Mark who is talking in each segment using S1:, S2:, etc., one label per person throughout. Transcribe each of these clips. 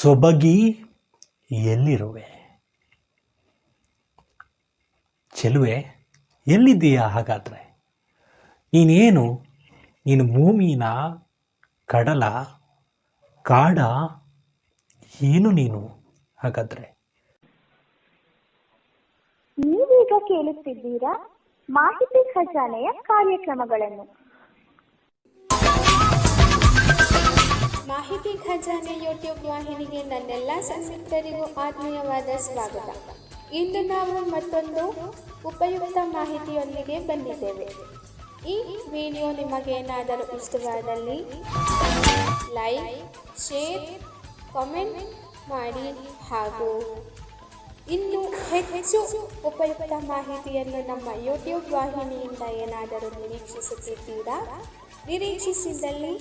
S1: ಸೊಬಗಿ ಎಲ್ಲಿರುವೆ? ಚೆಲುವೆ, ಎಲ್ಲಿದ್ದೀಯಾ ಹಾಗಾದರೆ? ನೀನೇನು ನೀನು ಭೂಮಿನ ಕಡಲ, ಕಾಡ, ಏನು ನೀನು ಹಾಗಾದರೆ?
S2: ನೀವೀಗ ಕೇಳುತ್ತಿದ್ದೀರಾ ಮಾಹಿತಿ ಖಜಾನೆಯ ಕಾರ್ಯಕ್ರಮಗಳನ್ನು.
S3: ಮಾಹಿತಿ ಖಜಾನೆ ಯೂಟ್ಯೂಬ್ ವಾಹಿನಿಗೆ ನನ್ನೆಲ್ಲ ಸಂಸ್ಕೃತರಿಗೂ ಆತ್ಮೀಯವಾದ ಸ್ವಾಗತ. ಇಂದು ನಾವು ಮತ್ತೊಂದು ಉಪಯುಕ್ತ ಮಾಹಿತಿಯೊಂದಿಗೆ ಬಂದಿದ್ದೇವೆ. ಈ ವಿಡಿಯೋ ನಿಮಗೇನಾದರೂ ಇಷ್ಟವಾದಲ್ಲಿ ಲೈಕ್, ಶೇರ್, ಕಾಮೆಂಟ್ ಮಾಡಿ ಹಾಗೂ ಇನ್ನು ಹೆಚ್ಚು ಉಪಯುಕ್ತ ಮಾಹಿತಿಯನ್ನು ನಮ್ಮ ಯೂಟ್ಯೂಬ್ ವಾಹಿನಿಯಿಂದ ಏನಾದರೂ ನಿರೀಕ್ಷಿಸುತ್ತಿದ್ದೀರಾ? ನಿರೀಕ್ಷಿಸಿದಲ್ಲಿ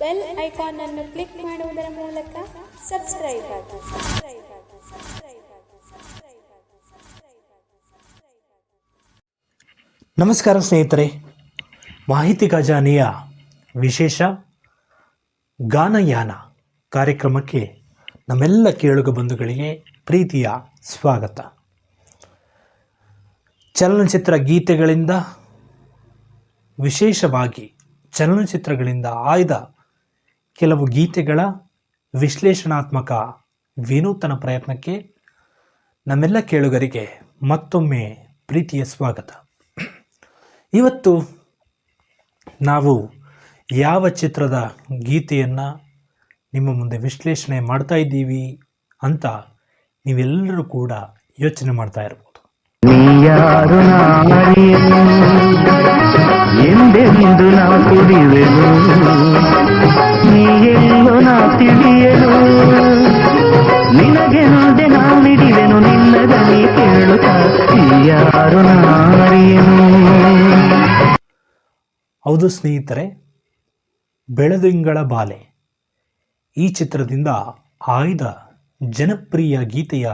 S3: ಬೆಲ್ ಐಕಾನ್ ಅನ್ನು ಕ್ಲಿಕ್ ಮಾಡುವುದರ ಮೂಲಕ ಸಬ್ಸ್ಕ್ರೈಬ್ ಆಗಿ. ಸಬ್ಸ್ಕ್ರೈಬ್ ಆಗಿ ಸಬ್ಸ್ಕ್ರೈಬ್ ಆಗಿ ಸಬ್ಸ್ಕ್ರೈಬ್ ಆಗಿ ಸಬ್ಸ್ಕ್ರೈಬ್ ಆಗಿ ಸಬ್ಸ್ಕ್ರೈಬ್ ಆಗಿ
S1: ನಮಸ್ಕಾರ ಸ್ನೇಹಿತರೆ, ಮಾಹಿತಿ ಖಜಾನೆಯ ವಿಶೇಷ ಗಾನಯಾನ ಕಾರ್ಯಕ್ರಮಕ್ಕೆ ನಮ್ಮೆಲ್ಲ ಕೇಳುಗ ಬಂಧುಗಳಿಗೆ ಪ್ರೀತಿಯ ಸ್ವಾಗತ. ಚಲನಚಿತ್ರ ಗೀತೆಗಳಿಂದ, ವಿಶೇಷವಾಗಿ ಚಲನಚಿತ್ರಗಳಿಂದ ಆಯ್ದ ಕೆಲವು ಗೀತೆಗಳ ವಿಶ್ಲೇಷಣಾತ್ಮಕ ವಿನೂತನ ಪ್ರಯತ್ನಕ್ಕೆ ನಮ್ಮೆಲ್ಲ ಕೇಳುಗರಿಗೆ ಮತ್ತೊಮ್ಮೆ ಪ್ರೀತಿಯ ಸ್ವಾಗತ. ಇವತ್ತು ನಾವು ಯಾವ ಚಿತ್ರದ ಗೀತೆಯನ್ನು ನಿಮ್ಮ ಮುಂದೆ ವಿಶ್ಲೇಷಣೆ ಮಾಡ್ತಾ ಇದ್ದೀವಿ ಅಂತ ನೀವೆಲ್ಲರೂ ಕೂಡ ಯೋಚನೆ ಮಾಡ್ತಾ ಇರ್ಬೋದು.
S4: ಎಂದೆಂದು ನಾವು ನೀ ತಿಳಿಯಲು? ನಿನಗೆಂದೆ ನಾ ಮಿಡಿವೆನು ನಿನ್ನ ದನಿ ಕೇಳುತ್ತಾ ನೀಯಾರು ನಾರಿಯನು.
S1: ಹೌದು ಸ್ನೇಹಿತರೆ, ಬೆಳದಿಂಗಳ ಬಾಲೆ. ಈ ಚಿತ್ರದಿಂದ ಆಯ್ದ ಜನಪ್ರಿಯ ಗೀತೆಯ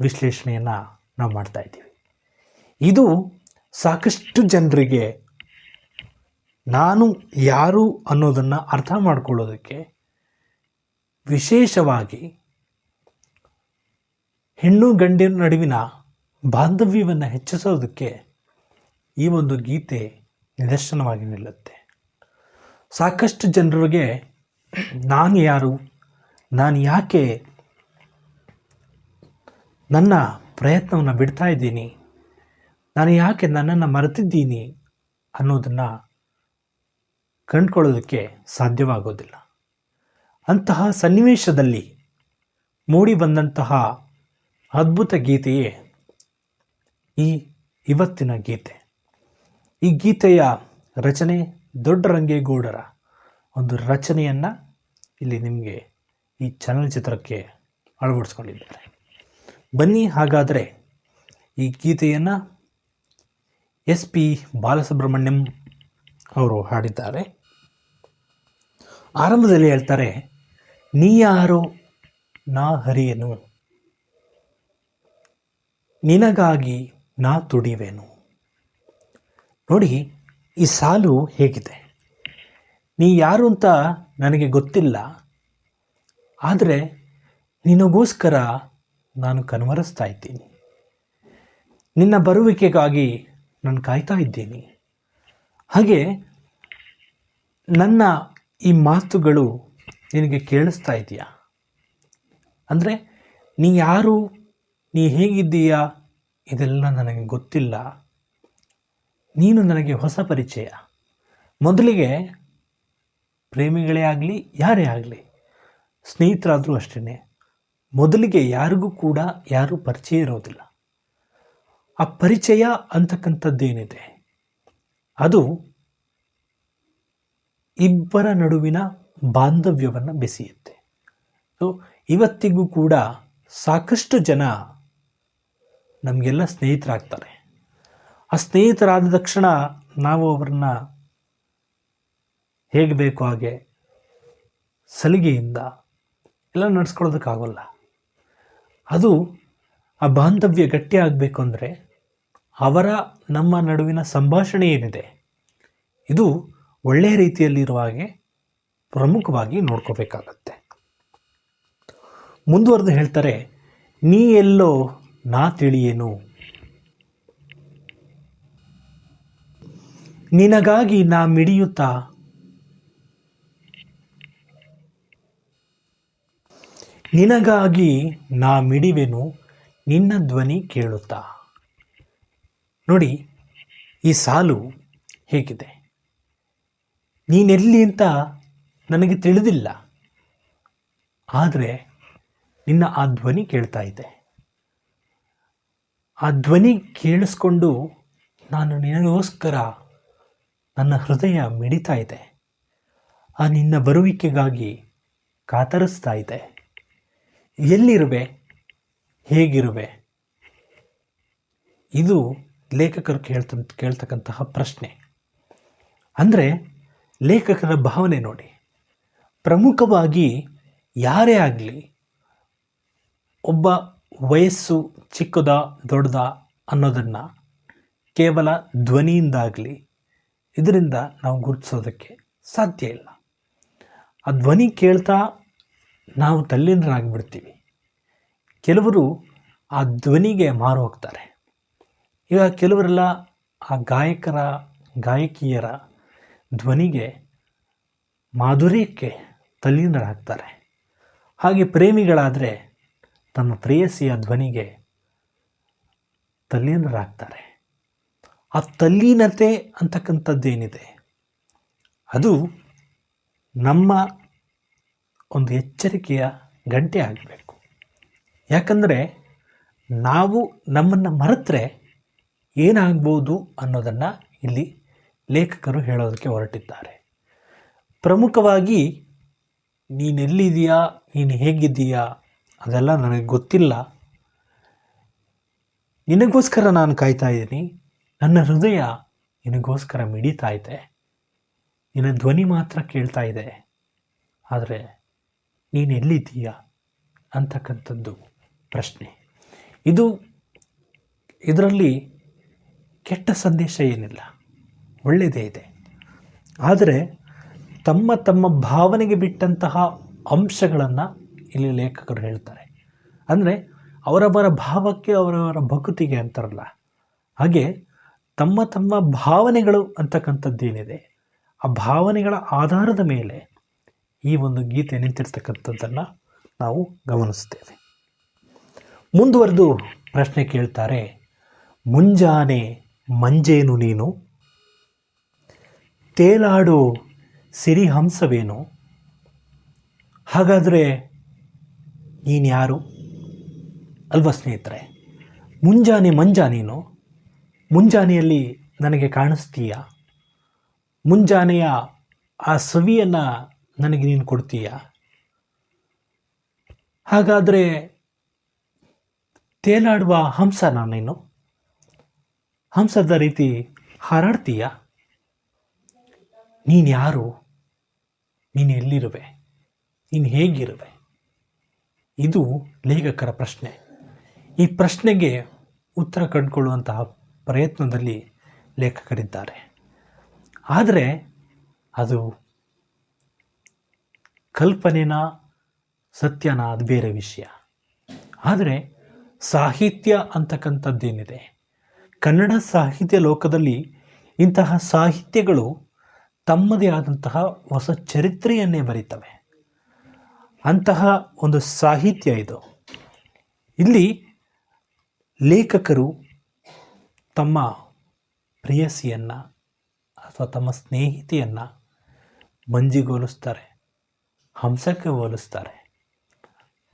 S1: ವಿಶ್ಲೇಷಣೆಯನ್ನು ನಾವು ಮಾಡ್ತಾ ಇದ್ದೀವಿ. ಇದು ಸಾಕಷ್ಟು ಜನರಿಗೆ ನಾನು ಯಾರು ಅನ್ನೋದನ್ನು ಅರ್ಥ ಮಾಡ್ಕೊಳ್ಳೋದಕ್ಕೆ ವಿಶೇಷವಾಗಿ ಹೆಣ್ಣು ಗಂಡಿನ ನಡುವಿನ ಬಾಂಧವ್ಯವನ್ನು ಹೆಚ್ಚಿಸೋದಕ್ಕೆ ಈ ಒಂದು ಗೀತೆ ನಿದರ್ಶನವಾಗಿ ನಿಲ್ಲುತ್ತೆ. ಸಾಕಷ್ಟು ಜನರಿಗೆ ನಾನು ಯಾರು, ನಾನು ಯಾಕೆ ನನ್ನ ಪ್ರಯತ್ನವನ್ನು ಬಿಡ್ತಾ ಇದ್ದೀನಿ, ನಾನು ಯಾಕೆ ನನ್ನನ್ನು ಮರೆತಿದ್ದೀನಿ ಅನ್ನೋದನ್ನು ಕಂಡುಕೊಳ್ಳೋದಕ್ಕೆ ಸಾಧ್ಯವಾಗೋದಿಲ್ಲ. ಅಂತಹ ಸನ್ನಿವೇಶದಲ್ಲಿ ಮೂಡಿ ಬಂದಂತಹ ಅದ್ಭುತ ಗೀತೆಯೇ ಈ ಇವತ್ತಿನ ಗೀತೆ. ಈ ಗೀತೆಯ ರಚನೆ ದೊಡ್ಡ ರಂಗೇಗೌಡರ ಒಂದು ರಚನೆಯನ್ನು ಇಲ್ಲಿ ನಿಮಗೆ ಈ ಚಲನಚಿತ್ರಕ್ಕೆ ಅಳವಡಿಸ್ಕೊಂಡಿದ್ದಾರೆ. ಬನ್ನಿ ಹಾಗಾದರೆ ಈ ಗೀತೆಯನ್ನು ಎಸ್ ಪಿ ಬಾಲಸುಬ್ರಹ್ಮಣ್ಯಂ ಅವರು ಹಾಡಿದ್ದಾರೆ. ಆರಂಭದಲ್ಲಿ ಹೇಳ್ತಾರೆ ನೀ ಯಾರು ನಾ ಹರಿಯನು? ನಿನಗಾಗಿ ನಾ ತುಡಿವೆನು? ನೋಡಿ, ಈ ಸಾಲು ಹೇಗಿದೆ. ನೀ ಯಾರು ಅಂತ ನನಗೆ ಗೊತ್ತಿಲ್ಲ, ಆದರೆ ನಿನಗೋಸ್ಕರ ನಾನು ಕನ್ವರಿಸ್ತಾ ಇದ್ದೀನಿ. ನಿನ್ನ ಬರುವಿಕೆಗಾಗಿ ನಾನು ಕಾಯ್ತಾ ಇದ್ದೀನಿ. ಹಾಗೆ ನನ್ನ ಈ ಮಾತುಗಳು ನಿನಗೆ ಕೇಳಿಸ್ತಾ ಇದೆಯಾ? ಅಂದರೆ, ನೀ ಯಾರು? ನೀ ಹೇಗಿದ್ದೀಯಾ? ಇದೆಲ್ಲ ನನಗೆ ಗೊತ್ತಿಲ್ಲ. ನೀನು ನನಗೆ ಹೊಸ ಪರಿಚಯ. ಮೊದಲಿಗೆ ಪ್ರೇಮಿಗಳೇ ಆಗಲಿ, ಯಾರೇ ಆಗಲಿ, ಸ್ನೇಹಿತರಾದರೂ ಅಷ್ಟೇ ಮೊದಲಿಗೆ ಯಾರಿಗೂ ಕೂಡ ಯಾರೂ ಪರಿಚಯ ಇರೋದಿಲ್ಲ. ಆ ಪರಿಚಯ ಅಂತಕ್ಕಂಥದ್ದೇನಿದೆ? ಅದು ಇಬ್ಬರ ನಡುವಿನ ಬಾಂಧವ್ಯವನ್ನು ಬೆಸೆಯುತ್ತೆ. ಸೊ ಇವತ್ತಿಗೂ ಕೂಡ ಸಾಕಷ್ಟು ಜನ ನಮಗೆಲ್ಲ ಸ್ನೇಹಿತರಾಗ್ತಾರೆ. ಆ ಸ್ನೇಹಿತರಾದ ತಕ್ಷಣ ನಾವು ಅವರನ್ನ ಹೇಗೆ ಬೇಕು ಹಾಗೆ ಸಲಿಗೆಯಿಂದ ಎಲ್ಲ ನಡೆಸ್ಕೊಳ್ಳೋದಕ್ಕಾಗೋಲ್ಲ. ಅದು ಆ ಬಾಂಧವ್ಯ ಗಟ್ಟಿ ಆಗಬೇಕು ಅಂದರೆ ಅವರ ನಮ್ಮ ನಡುವಿನ ಸಂಭಾಷಣೆ ಏನಿದೆ, ಇದು ಒಳ್ಳೆಯ ರೀತಿಯಲ್ಲಿರುವ ಹಾಗೆ ಪ್ರಮುಖವಾಗಿ ನೋಡ್ಕೋಬೇಕಾಗತ್ತೆ. ಮುಂದುವರೆದು ಹೇಳ್ತಾರೆ, ನೀ ಎಲ್ಲೋ ನಾ ತಿಳಿಯೇನು? ನಿನಗಾಗಿ ನಾ ಮಿಡಿಯುತ್ತಾ? ನಿನಗಾಗಿ ನಾ ಮಿಡಿವೆನು, ನಿನ್ನ ಧ್ವನಿ ಕೇಳುತ್ತಾ? ನೋಡಿ, ಈ ಸಾಲು ಹೇಗಿದೆ. ನೀನೆಲ್ಲಿ ಅಂತ ನನಗೆ ತಿಳಿದಿಲ್ಲ. ಆದರೆ ನಿನ್ನ ಆ ಧ್ವನಿ ಕೇಳ್ತಾ ಇದೆ. ಆ ಧ್ವನಿ ಕೇಳಿಸ್ಕೊಂಡು ನಾನು ನಿನಗೋಸ್ಕರ ನನ್ನ ಹೃದಯ ಮಿಡಿತಾ ಇದೆ. ಆ ನಿನ್ನ ಬರುವಿಕೆಗಾಗಿ ಕಾತರಿಸ್ತಾ ಇದೆ. ಎಲ್ಲಿರುವೆ? ಹೇಗಿರುವೆ? ಇದು ಲೇಖಕರು ಕೇಳ್ತ ಕೇಳ್ತಕ್ಕಂತಹ ಪ್ರಶ್ನೆ. ಅಂದರೆ ಲೇಖಕರ ಭಾವನೆ ನೋಡಿ. ಪ್ರಮುಖವಾಗಿ ಯಾರೇ ಆಗಲಿ, ಒಬ್ಬ ವಯಸ್ಸು ಚಿಕ್ಕದ ದೊಡ್ಡದ ಅನ್ನೋದನ್ನು ಕೇವಲ ಧ್ವನಿಯಿಂದಾಗಲಿ ಇದರಿಂದ ನಾವು ಗುರುತಿಸೋದಕ್ಕೆ ಸಾಧ್ಯ ಇಲ್ಲ. ಆ ಧ್ವನಿ ಕೇಳ್ತಾ ನಾವು ತಲ್ಲೀನರಾಗಿಬಿಡ್ತೀವಿ. ಕೆಲವರು ಆ ಧ್ವನಿಗೆ ಮಾರು ಹೋಗ್ತಾರೆ. ಈಗ ಕೆಲವರೆಲ್ಲ ಆ ಗಾಯಕರ, ಗಾಯಕಿಯರ ಧ್ವನಿಗೆ, ಮಾಧುರ್ಯಕ್ಕೆ ತಲ್ಲೀನರಾಗ್ತಾರೆ. ಹಾಗೆ ಪ್ರೇಮಿಗಳಾದರೆ ತಮ್ಮ ಪ್ರೇಯಸಿಯ ಧ್ವನಿಗೆ ತಲ್ಲೀನರಾಗ್ತಾರೆ. ಆ ತಲ್ಲೀನತೆ ಅಂತಕ್ಕಂಥದ್ದೇನಿದೆ? ಅದು ನಮ್ಮ ಒಂದು ಎಚ್ಚರಿಕೆಯ ಗಂಟೆ ಆಗಬೇಕು. ಯಾಕಂದರೆ ನಾವು ನಮ್ಮನ್ನು ಮರೆತರೆ ಏನಾಗ್ಬೋದು ಅನ್ನೋದನ್ನು ಇಲ್ಲಿ ಲೇಖಕರು ಹೇಳೋದಕ್ಕೆ ಹೊರಟಿದ್ದಾರೆ. ಪ್ರಮುಖವಾಗಿ ನೀನೆಲ್ಲಿದೆಯಾ ನೀನು ಹೇಗಿದ್ದೀಯಾ, ಅದೆಲ್ಲ ನನಗೆ ಗೊತ್ತಿಲ್ಲ. ನಿನಗೋಸ್ಕರ ನಾನು ಕಾಯ್ತಾ ಇದ್ದೀನಿ. ನನ್ನ ಹೃದಯ ನಿನಗೋಸ್ಕರ ಮಿಡಿತಾ ಇದೆ. ನಿನ್ನ ಧ್ವನಿ ಮಾತ್ರ ಕೇಳ್ತಾ ಇದೆ. ಆದರೆ ನೀನು ಎಲ್ಲಿದ್ದೀಯಾ ಅಂತಕ್ಕಂಥದ್ದು ಪ್ರಶ್ನೆ. ಇದು, ಇದರಲ್ಲಿ ಕೆಟ್ಟ ಸಂದೇಶ ಏನಿಲ್ಲ. ಒಳ್ಳೆಯದೇ ಇದೆ. ಆದರೆ ತಮ್ಮ ತಮ್ಮ ಭಾವನೆಗೆ ಬಿಟ್ಟಂತಹ ಅಂಶಗಳನ್ನು ಇಲ್ಲಿ ಲೇಖಕರು ಹೇಳ್ತಾರೆ. ಅಂದರೆ ಅವರವರ ಭಾವಕ್ಕೆ, ಅವರವರ ಭಕ್ತಿಗೆ ಅಂತಾರಲ್ಲ. ಹಾಗೆ ತಮ್ಮ ತಮ್ಮ ಭಾವನೆಗಳು ಅಂತಕ್ಕಂಥದ್ದೇನಿದೆ, ಆ ಭಾವನೆಗಳ ಆಧಾರದ ಮೇಲೆ ಈ ಒಂದು ಗೀತೆ ನಿಂತಿರ್ತಕ್ಕಂಥದ್ದನ್ನು ನಾವು ಗಮನಿಸ್ತೇವೆ ಮುಂದುವರೆದು ಪ್ರಶ್ನೆ ಕೇಳ್ತಾರೆ, ಮುಂಜಾನೆ ಮಂಜೇನು ನೀನು? ತೇಲಾಡೋ ಸಿರಿಹಂಸವೇನು? ಹಾಗಾದರೆ ನೀನು ಯಾರು ಅಲ್ವಾ ಸ್ನೇಹಿತರೆ, ಮುಂಜಾನೆ ಮಂಜ ನೀನು ಮುಂಜಾನೆಯಲ್ಲಿ ನನಗೆ ಕಾಣಿಸ್ತೀಯ? ಮುಂಜಾನೆಯ ಆ ಸವಿಯನ್ನು ನನಗೆ ನೀನು ಕೊಡ್ತೀಯ? ಹಾಗಾದರೆ ತೇಲಾಡುವ ಹಂಸ ನಾನೇನು? ಹಂಸದ ರೀತಿ ಹಾರಾಡ್ತೀಯ? ನೀನು ಯಾರು? ನೀನು ಎಲ್ಲಿರುವೆ? ನೀನು ಹೇಗಿರುವೆ? ಇದು ಲೇಖಕರ ಪ್ರಶ್ನೆ. ಈ ಪ್ರಶ್ನೆಗೆ ಉತ್ತರ ಕಂಡುಕೊಳ್ಳುವಂತಹ ಪ್ರಯತ್ನದಲ್ಲಿ ಲೇಖಕರಿದ್ದಾರೆ. ಆದರೆ ಅದು ಕಲ್ಪನೆನ ಸತ್ಯನ ಅದು ಬೇರೆ ವಿಷಯ. ಆದರೆ ಸಾಹಿತ್ಯ ಅಂತಕ್ಕಂಥದ್ದೇನಿದೆ? ಕನ್ನಡ ಸಾಹಿತ್ಯ ಲೋಕದಲ್ಲಿ ಇಂತಹ ಸಾಹಿತ್ಯಗಳು ತಮ್ಮದೇ ಆದಂತಹ ಹೊಸ ಚರಿತ್ರೆಯನ್ನೇ ಬರೀತವೆ. ಅಂತಹ ಒಂದು ಸಾಹಿತ್ಯ ಇದು. ಇಲ್ಲಿ ಲೇಖಕರು ತಮ್ಮ ಪ್ರೇಯಸಿಯನ್ನು ಅಥವಾ ತಮ್ಮ ಸ್ನೇಹಿತೆಯನ್ನು ಮಂಜಿಗೆ ಹೋಲಿಸ್ತಾರೆ ಹಂಸಕ್ಕೆ ಹೋಲಿಸ್ತಾರೆ.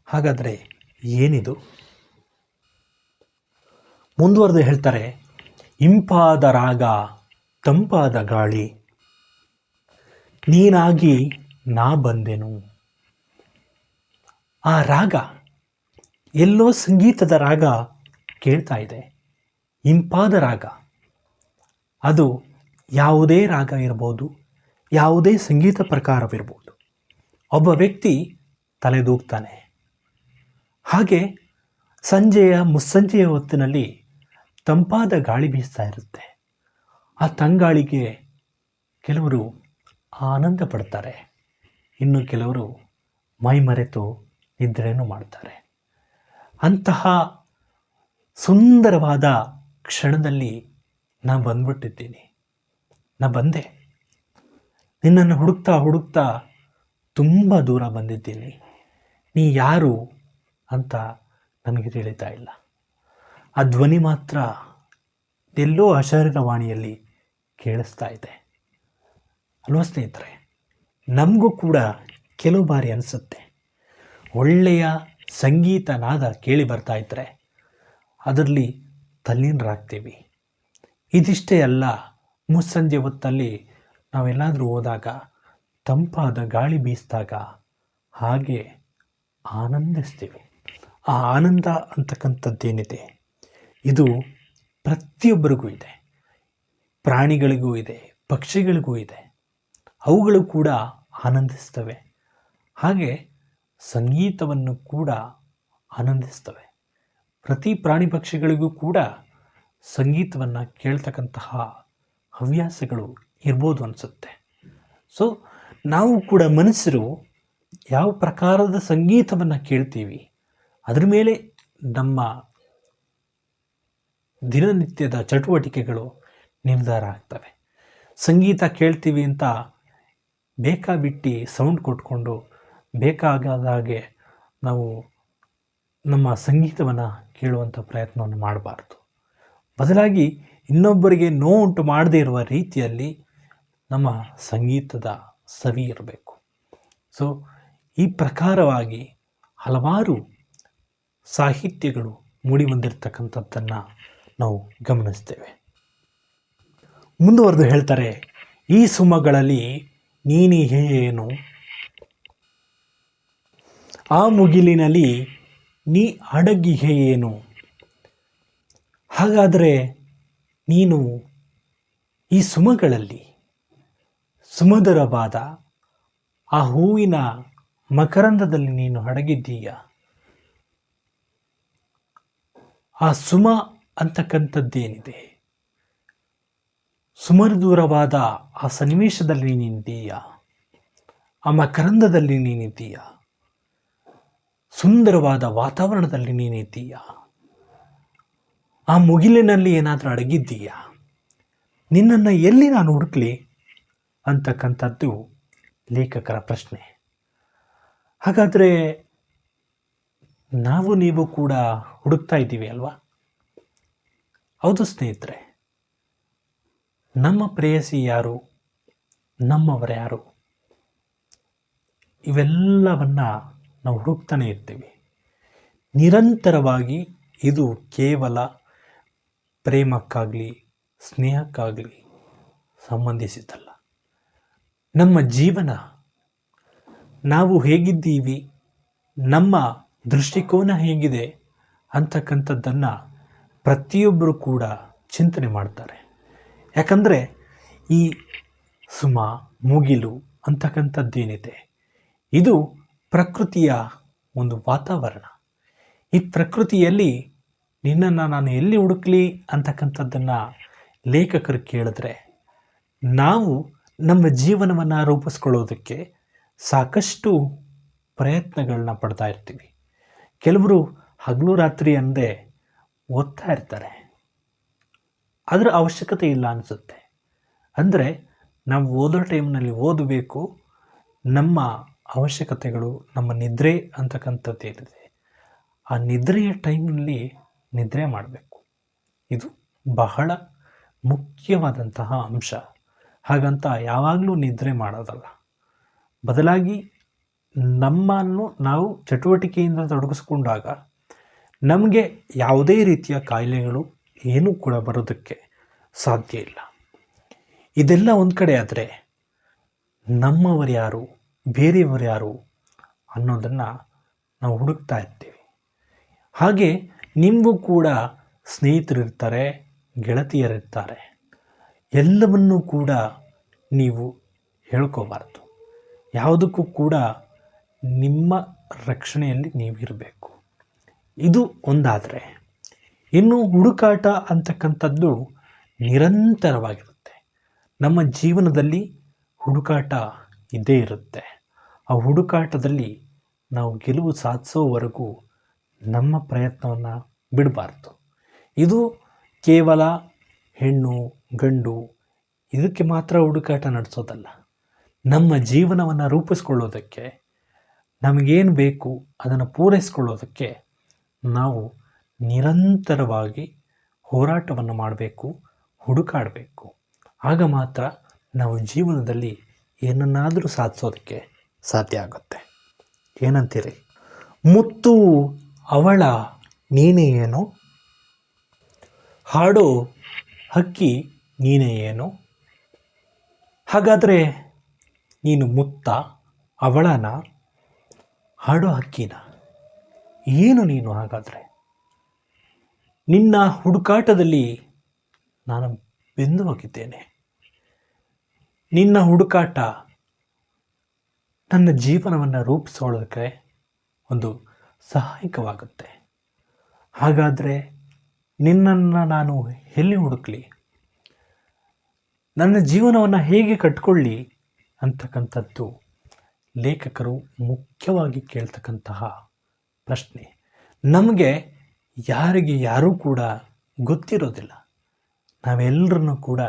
S1: ಹಾಗಾದರೆ ಏನಿದು? ಮುಂದುವರೆದು ಹೇಳ್ತಾರೆ, ಇಂಪಾದ ರಾಗ ತಂಪಾದ ಗಾಳಿ ನೀನಾಗಿ ನಾ ಬಂದೆನು. ಆ ರಾಗ ಎಲ್ಲೋ ಸಂಗೀತದ ರಾಗ ಕೇಳ್ತಾ ಇದೆ. ಇಂಪಾದ ರಾಗ. ಅದು ಯಾವುದೇ ರಾಗ ಇರ್ಬೋದು, ಯಾವುದೇ ಸಂಗೀತ ಪ್ರಕಾರವಿರ್ಬೋದು. ಒಬ್ಬ ವ್ಯಕ್ತಿ ತಲೆದೂಗ್ತಾನೆ. ಹಾಗೆ ಸಂಜೆಯ ಮುಸ್ಸಂಜೆಯ ಹೊತ್ತಿನಲ್ಲಿ ತಂಪಾದ ಗಾಳಿ ಬೀಸ್ತಾ ಇರುತ್ತೆ. ಆ ತಂಗಾಳಿಗೆ ಕೆಲವರು ಆನಂದ ಪಡ್ತಾರೆ ಇನ್ನು ಕೆಲವರು ಮೈ ಮರೆತು ನಿದ್ರೆಯನ್ನು ಮಾಡ್ತಾರೆ ಅಂತಹ ಸುಂದರವಾದ ಕ್ಷಣದಲ್ಲಿ ನಾ ಬಂದ್ಬಿಟ್ಟಿದ್ದೀನಿ. ನಾ ಬಂದೆ. ನಿನ್ನನ್ನು ಹುಡುಕ್ತಾ ಹುಡುಕ್ತಾ ತುಂಬ ದೂರ ಬಂದಿದ್ದೀನಿ. ನೀ ಯಾರು ಅಂತ ನನಗೆ ತಿಳಿತಾ ಇಲ್ಲ. ಆ ಧ್ವನಿ ಮಾತ್ರ ಎಲ್ಲೋ ಅಶರೀರವಾಣಿಯಲ್ಲಿ ಕೇಳಿಸ್ತಾ ಇದೆ. ಅಲ್ವಾ ಸ್ನೇಹಿತರೆ? ನಮಗೂ ಕೂಡ ಕೆಲವು ಬಾರಿ ಅನಿಸುತ್ತೆ. ಒಳ್ಳೆಯ ಸಂಗೀತ ನಾದ ಕೇಳಿ ಬರ್ತಾ ಇದ್ದರೆ ಅದರಲ್ಲಿ ತಲ್ಲೀನರಾಗ್ತೀವಿ. ಇದಿಷ್ಟೇ ಅಲ್ಲ, ಮುಸ್ಸಂಜೆ ಹೊತ್ತಲ್ಲಿ ನಾವೆಲ್ಲಾದರೂ ಹೋದಾಗ, ತಂಪಾದ ಗಾಳಿ ಬೀಸಿದಾಗ ಹಾಗೆ ಆನಂದಿಸ್ತೀವಿ. ಆ ಆನಂದ ಅಂತಕ್ಕಂಥದ್ದೇನಿದೆ? ಇದು ಪ್ರತಿಯೊಬ್ಬರಿಗೂ ಇದೆ. ಪ್ರಾಣಿಗಳಿಗೂ ಇದೆ, ಪಕ್ಷಿಗಳಿಗೂ ಇದೆ. ಅವುಗಳು ಕೂಡ ಆನಂದಿಸ್ತವೆ. ಹಾಗೆ ಸಂಗೀತವನ್ನು ಕೂಡ ಆನಂದಿಸ್ತವೆ. ಪ್ರತಿ ಪ್ರಾಣಿ ಪಕ್ಷಿಗಳಿಗೂ ಕೂಡ ಸಂಗೀತವನ್ನು ಕೇಳ್ತಕ್ಕಂತಹ ಹವ್ಯಾಸಗಳು ಇರ್ಬೋದು ಅನಿಸುತ್ತೆ. ಸೊ ನಾವು ಕೂಡ ಮನುಷ್ಯರು ಯಾವ ಪ್ರಕಾರದ ಸಂಗೀತವನ್ನು ಕೇಳ್ತೀವಿ, ಅದರ ಮೇಲೆ ನಮ್ಮ ದಿನನಿತ್ಯದ ಚಟುವಟಿಕೆಗಳು ನಿರ್ಧಾರ ಆಗ್ತವೆ. ಸಂಗೀತ ಕೇಳ್ತೀವಿ ಅಂತ ಬೇಕಾಬಿಟ್ಟು ಸೌಂಡ್ ಕೊಟ್ಕೊಂಡು ಬೇಕಾಗದ ಹಾಗೆ ನಾವು ನಮ್ಮ ಸಂಗೀತವನ್ನು ಕೇಳುವಂಥ ಪ್ರಯತ್ನವನ್ನು ಮಾಡಬಾರ್ದು. ಬದಲಾಗಿ ಇನ್ನೊಬ್ಬರಿಗೆ ನೋವುಂಟು ಮಾಡದೇ ಇರುವ ರೀತಿಯಲ್ಲಿ ನಮ್ಮ ಸಂಗೀತದ ಸವಿ ಇರಬೇಕು. ಸೊ ಈ ಪ್ರಕಾರವಾಗಿ ಹಲವಾರು ಸಾಹಿತ್ಯಗಳು ಮೂಡಿಬಂದಿರತಕ್ಕಂಥದ್ದನ್ನು ನಾವು ಗಮನಿಸ್ತೇವೆ. ಮುಂದುವರೆದು ಹೇಳ್ತಾರೆ, ಈ ಸುಮಗಳಲ್ಲಿ ನೀನಿ ಏನು ಆ ಮುಗಿಲಿನಲ್ಲಿ ನೀ ಅಡಗಿಹೆ ಏನು ಹಾಗಾದರೆ ನೀನು ಈ ಸುಮಗಳಲ್ಲಿ ಸುಮಧುರವಾದ ಆ ಹೂವಿನ ಮಕರಂದದಲ್ಲಿ ನೀನು ಅಡಗಿದ್ದೀಯ? ಆ ಸುಮ ಅಂತಕ್ಕಂಥದ್ದೇನಿದೆ? ಸುಮಧುರವಾದ ಆ ಸನ್ನಿವೇಶದಲ್ಲಿ ನೀನಿದ್ದೀಯ, ಆ ಮಕರಂದದಲ್ಲಿ ನೀನಿದ್ದೀಯ, ಸುಂದರವಾದ ವಾತಾವರಣದಲ್ಲಿ ನೀನಿದ್ದೀಯ, ಆ ಮುಗಿಲಿನಲ್ಲಿ ಏನಾದರೂ ಅಡಗಿದ್ದೀಯಾ? ನಿನ್ನನ್ನು ಎಲ್ಲಿ ನಾನು ಹುಡುಕ್ಲಿ? ಅಂತಕ್ಕಂಥದ್ದು ಲೇಖಕರ ಪ್ರಶ್ನೆ. ಹಾಗಾದರೆ ನಾವು ನೀವು ಕೂಡ ಹುಡುಕ್ತಾ ಇದ್ದೀವಿ ಅಲ್ವಾ? ಹೌದು ಸ್ನೇಹಿತರೆ ನಮ್ಮ ಪ್ರೇಯಸಿ ಯಾರು? ನಮ್ಮವರು ಯಾರು? ಇವೆಲ್ಲವನ್ನ ನಾವು ಹುಡುಕ್ತಾನೆ ಇರ್ತೀವಿ. ನಿರಂತರವಾಗಿ ಇದು ಕೇವಲ ಪ್ರೇಮಕ್ಕಾಗಲಿ, ಸ್ನೇಹಕ್ಕಾಗಲಿ ಸಂಬಂಧಿಸಿದ್ದಲ್ಲ. ನಮ್ಮ ಜೀವನ, ನಾವು ಹೇಗಿದ್ದೀವಿ, ನಮ್ಮ ದೃಷ್ಟಿಕೋನ ಹೇಗಿದೆ ಅಂತಕ್ಕಂಥದ್ದನ್ನು ಪ್ರತಿಯೊಬ್ಬರು ಕೂಡ ಚಿಂತನೆ ಮಾಡ್ತಾರೆ. ಯಾಕಂದರೆ ಈ ಸುಮ, ಮುಗಿಲು ಅಂತಕ್ಕಂಥದ್ದೇನಿದೆ, ಇದು ಪ್ರಕೃತಿಯ ಒಂದು ವಾತಾವರಣ. ಈ ಪ್ರಕೃತಿಯಲ್ಲಿ ನಿನ್ನನ್ನು ನಾನು ಎಲ್ಲಿ ಹುಡುಕ್ಲಿ ಅಂತಕ್ಕಂಥದ್ದನ್ನು ಲೇಖಕರು ಕೇಳಿದ್ರೆ, ನಾವು ನಮ್ಮ ಜೀವನವನ್ನು ರೂಪಿಸ್ಕೊಳ್ಳೋದಕ್ಕೆ ಸಾಕಷ್ಟು ಪ್ರಯತ್ನಗಳನ್ನ ಪಡ್ತಾ ಇರ್ತೀವಿ. ಕೆಲವರು ಹಗಲು ರಾತ್ರಿ ಅಂದೇ ಓದ್ತಾ ಇರ್ತಾರೆ. ಅದರ ಅವಶ್ಯಕತೆ ಇಲ್ಲ ಅನಿಸುತ್ತೆ. ಅಂದರೆ ನಾವು ಓದೋ ಟೈಮ್ನಲ್ಲಿ ಓದಬೇಕು, ನಮ್ಮ ಅವಶ್ಯಕತೆಗಳು, ನಮ್ಮ ನಿದ್ರೆ ಅಂತಕ್ಕಂಥದ್ದು ಏನಿದೆ ಆ ನಿದ್ರೆಯ ಟೈಮ್ನಲ್ಲಿ ನಿದ್ರೆ ಮಾಡಬೇಕು. ಇದು ಬಹಳ ಮುಖ್ಯವಾದಂತಹ ಅಂಶ. ಹಾಗಂತ ಯಾವಾಗಲೂ ನಿದ್ರೆ ಮಾಡೋದಲ್ಲ. ಬದಲಾಗಿ ನಮ್ಮನ್ನು ನಾವು ಚಟುವಟಿಕೆಯಿಂದ ತೊಡಗಿಸ್ಕೊಂಡಾಗ ನಮಗೆ ಯಾವುದೇ ರೀತಿಯ ಕಾಯಿಲೆಗಳು ಏನೂ ಕೂಡ ಬರೋದಕ್ಕೆ ಸಾಧ್ಯ ಇಲ್ಲ. ಇದೆಲ್ಲ ಒಂದು ಕಡೆ ಆದರೆ ನಮ್ಮವರು ಯಾರು, ಬೇರೆಯವರು ಯಾರು ಅನ್ನೋದನ್ನು ನಾವು ಹುಡುಕ್ತಾ ಇರ್ತೀವಿ. ಹಾಗೆ ನಿಮಗೂ ಕೂಡ ಸ್ನೇಹಿತರಿರ್ತಾರೆ ಗೆಳತಿಯರಿರ್ತಾರೆ ಎಲ್ಲವನ್ನೂ ಕೂಡ ನೀವು ಹೇಳ್ಕೋಬಾರ್ದು. ಯಾವುದಕ್ಕೂ ಕೂಡ ನಿಮ್ಮ ರಕ್ಷಣೆಯಲ್ಲಿ ನೀವಿರಬೇಕು. ಇದು ಒಂದಾದರೆ ಇನ್ನು ಹುಡುಕಾಟ ಅಂತಕ್ಕಂಥದ್ದು ನಿರಂತರವಾಗಿರುತ್ತೆ. ನಮ್ಮ ಜೀವನದಲ್ಲಿ ಹುಡುಕಾಟ ಇದ್ದೇ ಇರುತ್ತೆ. ಆ ಹುಡುಕಾಟದಲ್ಲಿ ನಾವು ಗೆಲುವು ಸಾಧಿಸೋವರೆಗೂ ನಮ್ಮ ಪ್ರಯತ್ನವನ್ನು ಬಿಡಬಾರ್ದು. ಇದು ಕೇವಲ ಹೆಣ್ಣು, ಗಂಡು, ಇದಕ್ಕೆ ಮಾತ್ರ ಹುಡುಕಾಟ ನಡೆಸೋದಲ್ಲ. ನಮ್ಮ ಜೀವನವನ್ನು ರೂಪಿಸ್ಕೊಳ್ಳೋದಕ್ಕೆ ನಮಗೇನು ಬೇಕು ಅದನ್ನು ಪೂರೈಸ್ಕೊಳ್ಳೋದಕ್ಕೆ ನಾವು ನಿರಂತರವಾಗಿ ಹೋರಾಟವನ್ನು ಮಾಡಬೇಕು, ಹುಡುಕಾಡಬೇಕು. ಆಗ ಮಾತ್ರ ನಾವು ಜೀವನದಲ್ಲಿ ಏನನ್ನಾದರೂ ಸಾಧಿಸೋದಕ್ಕೆ ಸಾಧ್ಯ ಆಗುತ್ತೆ. ಏನಂತೀರಿ? ಮುತ್ತು ಅವಳ ನೀನೇ ಏನು? ಹಾಡೋ ಹಕ್ಕಿ ನೀನೇ ಏನು? ಹಾಗಾದರೆ ನೀನು ಮುತ್ತ ಅವಳನ? ಹಾಡೋ ಹಕ್ಕಿನ? ಏನು ನೀನು ಹಾಗಾದರೆ? ನಿನ್ನ ಹುಡುಕಾಟದಲ್ಲಿ ನಾನು ಬೆಂದು ಹೋಗಿದ್ದೇನೆ. ನಿನ್ನ ಹುಡುಕಾಟ ನನ್ನ ಜೀವನವನ್ನು ರೂಪಿಸೋಳಕ್ಕೆ ಒಂದು ಸಹಾಯಕವಾಗುತ್ತೆ. ಹಾಗಾದರೆ ನಿನ್ನನ್ನು ನಾನು ಎಲ್ಲಿ ಹುಡುಕಲಿ? ನನ್ನ ಜೀವನವನ್ನು ಹೇಗೆ ಕಟ್ಕೊಳ್ಳಿ ಅಂತಕ್ಕಂಥದ್ದು ಲೇಖಕರು ಮುಖ್ಯವಾಗಿ ಕೇಳ್ತಕ್ಕಂತಹ ಪ್ರಶ್ನೆ. ನಮಗೆ ಯಾರಿಗೆ ಯಾರೂ ಕೂಡ ಗೊತ್ತಿರೋದಿಲ್ಲ. ನಾವೆಲ್ಲರನ್ನು ಕೂಡ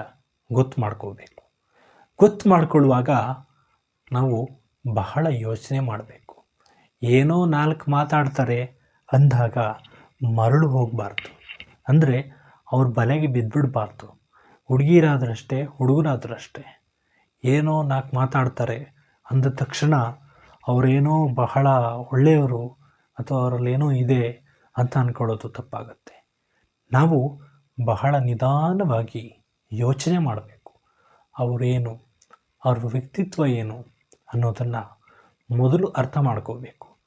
S1: ಗೊತ್ತು ಮಾಡ್ಕೋಬೇಕು. ಗೊತ್ತು ಮಾಡ್ಕೊಳ್ಳುವಾಗ ನಾವು ಬಹಳ ಯೋಚನೆ ಮಾಡಬೇಕು. ಏನೋ ನಾಲ್ಕು ಮಾತಾಡ್ತಾರೆ ಅಂದಾಗ ಮರಳು ಹೋಗಬಾರ್ದು. ಅಂದರೆ ಅವ್ರ ಬಲೆಗೆ ಬಿದ್ದುಬಿಡಬಾರ್ದು. ಹುಡುಗಿರಾದ್ರಷ್ಟೇ, ಹುಡುಗರಾದ್ರಷ್ಟೇ. ಏನೋ ನಾಲ್ಕು ಮಾತಾಡ್ತಾರೆ ಅಂದ ತಕ್ಷಣ ಅವರೇನೋ ಬಹಳ ಒಳ್ಳೆಯವರು ಅಥವಾ ಅವರಲ್ಲಿ ಏನೋ ಇದೆ ಅಂತ ಅಂದ್ಕೊಳ್ಳೋದು ತಪ್ಪಾಗುತ್ತೆ. ನಾವು ಬಹಳ ನಿಧಾನವಾಗಿ ಯೋಚನೆ ಮಾಡಬೇಕು. ಅವರೇನು, ಅವ್ರ ವ್ಯಕ್ತಿತ್ವ ಏನು ಅನ್ನೋದನ್ನು ಮೊದಲು ಅರ್ಥ ಮಾಡ್ಕೋಬೇಕು.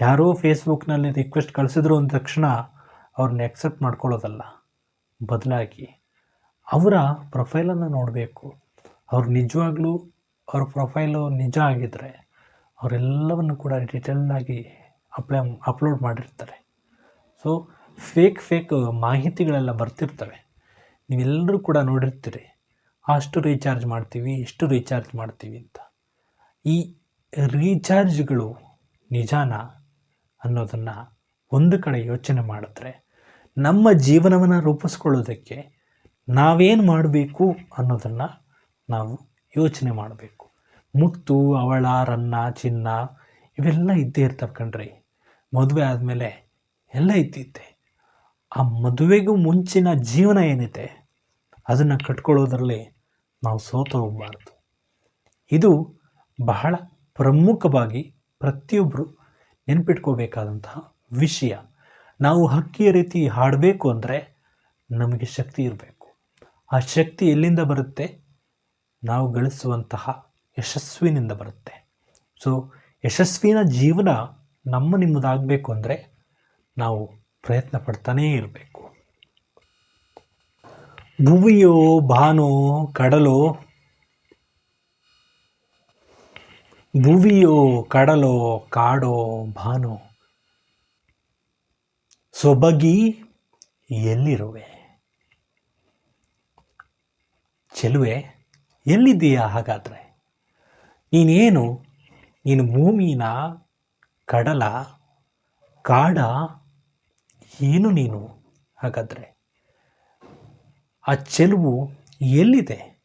S1: ಯಾರೋ ಫೇಸ್ಬುಕ್ನಲ್ಲಿ ರಿಕ್ವೆಸ್ಟ್ ಕಳಿಸಿದ್ರು ಅಂದ ತಕ್ಷಣ ಅವ್ರನ್ನ ಎಕ್ಸೆಪ್ಟ್ ಮಾಡ್ಕೊಳ್ಳೋದಲ್ಲ. ಬದಲಾಗಿ ಅವರ ಪ್ರೊಫೈಲನ್ನು ನೋಡಬೇಕು. ಅವ್ರು ನಿಜವಾಗ್ಲೂ ಅವ್ರ ಪ್ರೊಫೈಲು ನಿಜ ಆಗಿದ್ದರೆ ಅವರೆಲ್ಲವನ್ನು ಕೂಡ ಡೀಟೇಲ್ಡಾಗಿ ಅಪ್ಲೈ, ಅಪ್ಲೋಡ್ ಮಾಡಿರ್ತಾರೆ. ಸೊ ಫೇಕ್ ಫೇಕ್ ಮಾಹಿತಿಗಳೆಲ್ಲ ಬರ್ತಿರ್ತವೆ. ನೀವೆಲ್ಲರೂ ಕೂಡ ನೋಡಿರ್ತೀರಿ. ಅಷ್ಟು ರೀಚಾರ್ಜ್ ಮಾಡ್ತೀವಿ, ಇಷ್ಟು ರೀಚಾರ್ಜ್ ಮಾಡ್ತೀವಿ ಅಂತ. ಈ ರೀಚಾರ್ಜ್ಗಳು ನಿಜಾನ ಅನ್ನೋದನ್ನು ಒಂದು ಕಡೆ ಯೋಚನೆ ಮಾಡಿದ್ರೆ, ನಮ್ಮ ಜೀವನವನ್ನು ರೂಪಿಸ್ಕೊಳ್ಳೋದಕ್ಕೆ ನಾವೇನು ಮಾಡಬೇಕು ಅನ್ನೋದನ್ನು ನಾವು ಯೋಚನೆ ಮಾಡಬೇಕು. ಮುತ್ತು, ಅವಳ, ರನ್ನ, ಚಿನ್ನ, ಇವೆಲ್ಲ ಇದ್ದೇ ಇರ್ತವೆ ಕಣ್ರಿ. ಮದುವೆ ಆದಮೇಲೆ ಎಲ್ಲ ಇದ್ದಿತ್ತೆ. ಆ ಮದುವೆಗೂ ಮುಂಚಿನ ಜೀವನ ಏನಿದೆ, ಅದನ್ನು ಕಟ್ಕೊಳ್ಳೋದ್ರಲ್ಲಿ ನಾವು ಸೋತು ಹೋಗಬಾರ್ದು. ಇದು ಬಹಳ ಪ್ರಮುಖವಾಗಿ ಪ್ರತಿಯೊಬ್ಬರು ನೆನಪಿಟ್ಕೋಬೇಕಾದಂತಹ ವಿಷಯ. ನಾವು ಹಕ್ಕಿಯ ರೀತಿ ಹಾಡಬೇಕು ಅಂದರೆ ನಮಗೆ ಶಕ್ತಿ ಇರಬೇಕು. ಆ ಶಕ್ತಿ ಎಲ್ಲಿಂದ ಬರುತ್ತೆ? ನಾವು ಗಳಿಸುವಂತಹ ಯಶಸ್ವಿನಿಂದ ಬರುತ್ತೆ. ಸೊ ಯಶಸ್ವಿನ ಜೀವನ ನಮ್ಮ ನಿಮ್ಮದಾಗಬೇಕು ಅಂದರೆ ನಾವು ಪ್ರಯತ್ನ ಪಡ್ತಾನೇ ಇರಬೇಕು. ಭುವಿಯೋ ಬಾನೋ ಕಡಲೋ, ಭುವಿಯೋ ಕಡಲೋ ಕಾಡೋ ಬಾನೋ ಸೊಬಗಿ ಎಲ್ಲಿರುವೆ? ಚೆಲುವೆ, ಎಲ್ಲಿದ್ದೀಯಾ ಹಾಗಾದರೆ? ನೀನೇನು? ನೀನು ಭೂಮಿನ ಕಡಲ, ಕಾಡ ಏನು ನೀನು? ಹಾಗಾದರೆ ಆ ಚೆಲುವು ಎಲ್ಲಿದೆ?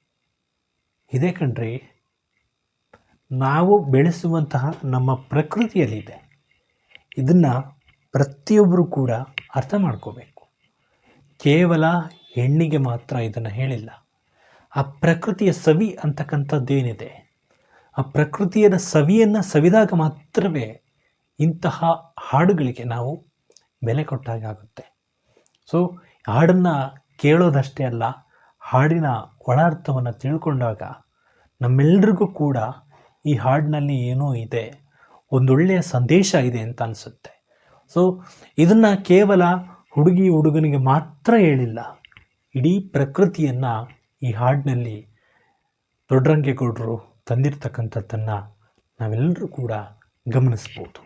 S1: ಇದೆ ಕಣ್ರಿ, ನಾವು ಬೆಳೆಸುವಂತಹ ನಮ್ಮ ಪ್ರಕೃತಿಯಲ್ಲಿದೆ. ಇದನ್ನು ಪ್ರತಿಯೊಬ್ಬರು ಕೂಡ ಅರ್ಥ ಮಾಡ್ಕೋಬೇಕು. ಕೇವಲ ಹೆಣ್ಣಿಗೆ ಮಾತ್ರ ಇದನ್ನು ಹೇಳಿಲ್ಲ. ಆ ಪ್ರಕೃತಿಯ ಸವಿ ಅಂತಕ್ಕಂಥದ್ದೇನಿದೆ, ಆ ಪ್ರಕೃತಿಯನ್ನು ಸವಿಯನ್ನು ಸವಿದಾಗ ಮಾತ್ರವೇ ಇಂತಹ ಹಾಡುಗಳಿಗೆ ನಾವು ಬೆಲೆ ಕೊಟ್ಟಾಗ ಆಗುತ್ತೆ. ಸೊ ಹಾಡನ್ನು ಕೇಳೋದಷ್ಟೇ ಅಲ್ಲ, ಹಾಡಿನ ಒಳಾರ್ಥವನ್ನು ತಿಳ್ಕೊಂಡಾಗ ನಮ್ಮೆಲ್ರಿಗೂ ಕೂಡ ಈ ಹಾಡಿನಲ್ಲಿ ಏನೋ ಇದೆ ಒಂದೊಳ್ಳೆಯ ಸಂದೇಶ ಇದೆ ಅಂತ ಅನಿಸುತ್ತೆ. ಸೊ ಇದನ್ನು ಕೇವಲ ಹುಡುಗಿ ಹುಡುಗನಿಗೆ ಮಾತ್ರ ಹೇಳಿಲ್ಲ, ಇಡೀ ಪ್ರಕೃತಿಯನ್ನು ಈ ಹಾಡಿನಲ್ಲಿ ದೊಡ್ಡರಂಗೇಗೌಡರು ತಂದಿರ್ತಕ್ಕಂಥದ್ದನ್ನು ನಾವೆಲ್ಲರೂ ಕೂಡ ಗಮನಿಸ್ಬೋದು.